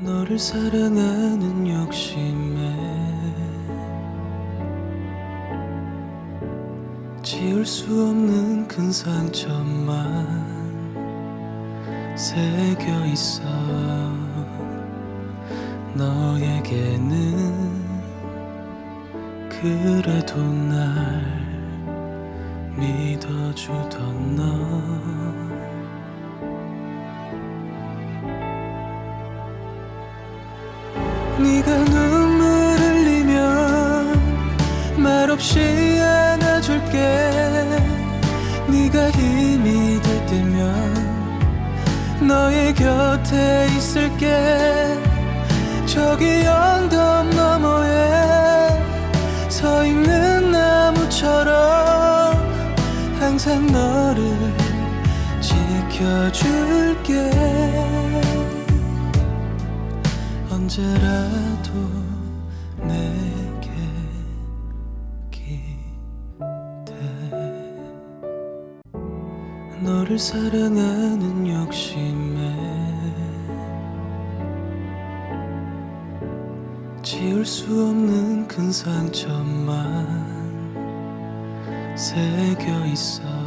너를 사랑하는 욕심에 지울 수 없는 큰 상처만 새겨 있어. 너에게는 그래도 날 믿어주던 너 네가 눈물 흘리면 말없이 안아줄게. 네가 힘이 될 때면 너의 곁에 있을게. 저기 언덕 너머에 서 있는 나무처럼 항상 너를 지켜줄게 언제라도 내게 기대. 너를 사랑하는 욕심에 지울 수 없는 큰 상처만 새겨 있어